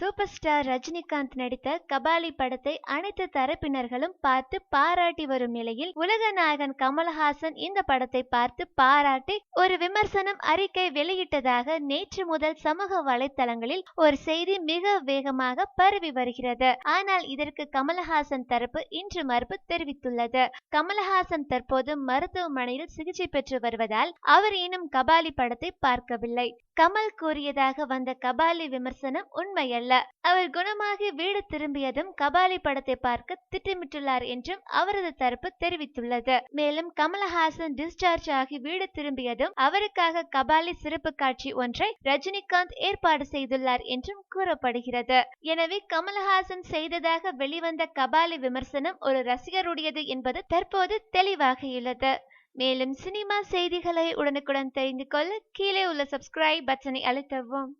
Super star Rajinikanth நடித்த கபாலி படத்தை அனைத்து தரப்பினர்களும் பார்த்து பாராட்டி வரும் நிலையில் உலக நாயகன் கமல்ஹாசன் இந்த படத்தை பார்த்து பாராட்டி ஒரு விமர்சனம் அறிக்கை வெளியிட்டதாக நேற்று முதல் சமூக வலைத்தளங்களில் ஒரு செய்தி மிக வேகமாக பரவி வருகிறது. ஆனால் இதற்கு கமல்ஹாசன் தரப்பு இன்று மறுப்பு தெரிவித்துள்ளது. கமல்ஹாசன் தற்போது மருத்துவமனையில் சிகிச்சை பெற்று வருவதால் அவர் இன்னும் கபாலி படத்தை பார்க்கவில்லை. கமல் கூறியதாக வந்த கபாலி விமர்சனம் உண்மையல்ல. அல்ல. அவர் குணமாகி வீடு திரும்பியதும் கபாலி படத்தை பார்க்க திட்டமிட்டுள்ளார் என்றும் அவரது தரப்பு தெரிவித்துள்ளது. மேலும் கமலஹாசன் டிஸ்சார்ஜ் ஆகி வீடு திரும்பியதும் அவருக்காக கபாலி சிறப்பு காட்சி ஒன்றை ரஜினிகாந்த் ஏற்பாடு செய்துள்ளார் என்றும் கூறப்படுகிறது. எனவே கமலஹாசன் செய்ததாக வெளிவந்த கபாலி விமர்சனம் ஒரு ரசிகருடையது என்பது தற்போது தெளிவாகியுள்ளது. மேலும் சினிமா செய்திகளை உடனுக்குடன் தெரிந்து கொள்ள கீழே உள்ள சப்ஸ்கிரைப் பட்டனை அழுத்தவும்.